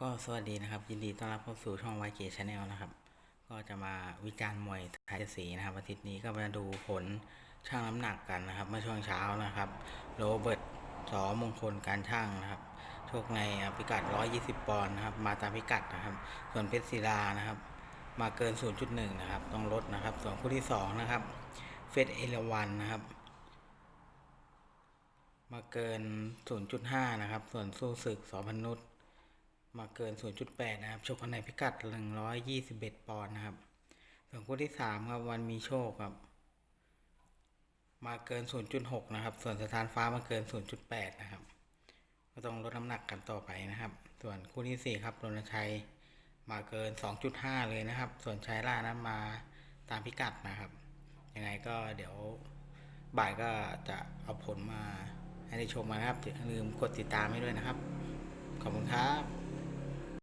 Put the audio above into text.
ก็สวัสดีนะครับ ยินดีต้อนรับเข้าสู่ช่อง YK Channel นะครับ ก็จะมาวิจารณ์มวยไทยสีนะครับอาทิตย์นี้ก็มาดูผลช่างน้ำหนักกันนะครับ เมื่อช่วงเช้านะครับโรเบิร์ตสอมงคลการช่างนะครับโชคในพิกัด 120 ปอนด์นะครับ มาตามพิกัดนะครับ ส่วนเพชรศิลานะครับ มาเกิน 0.1 นะครับ ต้องลดนะครับ ส่วนคู่ที่ 2 นะครับ เฟสเอราวันนะครับมาเกิน 0.5 นะครับ ส่วนสู้ศึกสอพันนุษย์ มาเกิน 0.8 นะครับ ชกกันในพิกัด 121 ปอนด์นะครับส่วนคู่ที่ 3 ครับ วันมีโชคครับ มาเกิน 0.6 นะครับ ส่วนสถานฟ้ามาเกิน 0.8 นะครับ ก็ต้องลดน้ำหนักกันต่อไปนะครับ ส่วนคู่ที่ 4 ครับรณชัยมาเกิน 2.5 เลยนะครับ ส่วนชายล่านะมาตามพิกัดนะครับ ยังไงก็เดี๋ยวบ่ายก็จะเอาผลมาให้ได้ชมนนะครับอย่าลืมกดติดตามให้ด้วยนะครับ ขอบคุณครับ